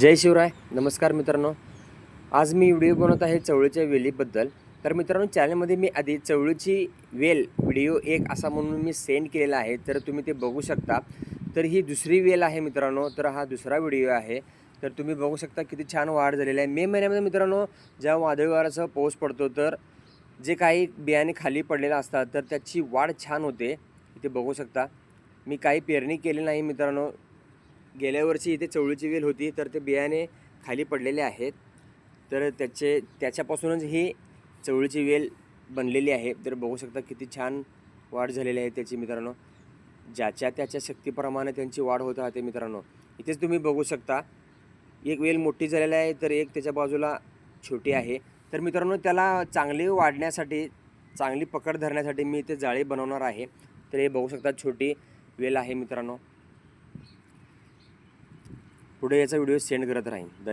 जय शिवराय. नमस्कार मित्रांनो. आज मी व्हिडिओ बनवत आहे चवळीच्या वेलीबद्दल. तर मित्रांनो चॅनलमध्ये मी आधी चवळीची वेल व्हिडिओ एक असा म्हणून मी सेंड केलेला आहे. तर तुम्ही ते बघू शकता. तर ही दुसरी वेल आहे मित्रांनो. तर हा दुसरा व्हिडिओ आहे. तर तुम्ही बघू शकता किती छान वाढ झालेली आहे. मे महिन्यामध्ये मित्रांनो जेव्हा वादळी वाऱ्यासह पाऊस पडतो तर जे काही बियाणे खाली पडलेलं असतात तर त्याची वाढ छान होते. इथे बघू शकता. मी काही पेरणी केली नाही मित्रांनो. गेल्या वर्षी इथे चवळीची वेल होती तर ते बियाणे खाली पडलेले आहेत. तर त्याचे त्याच्यापासूनच ही चवळीची वेल बनलेली आहे. तर बघू शकता किती छान वाढ झालेली आहे त्याची मित्रांनो. ज्याच्या त्याच्या शक्तीप्रमाणे त्यांची वाढ होत राहते मित्रांनो. इथेच तुम्ही बघू शकता एक वेल मोठी झालेली आहे तर एक त्याच्या बाजूला छोटी आहे. तर मित्रांनो त्याला चांगली वाढण्यासाठी चांगली पकड धरण्यासाठी मी इथे जाळी बनवणार आहे. तर हे बघू शकता छोटी वेल आहे मित्रांनो. पुढे याचा व्हिडिओ सेंड करत राहीन. धन्यवाद.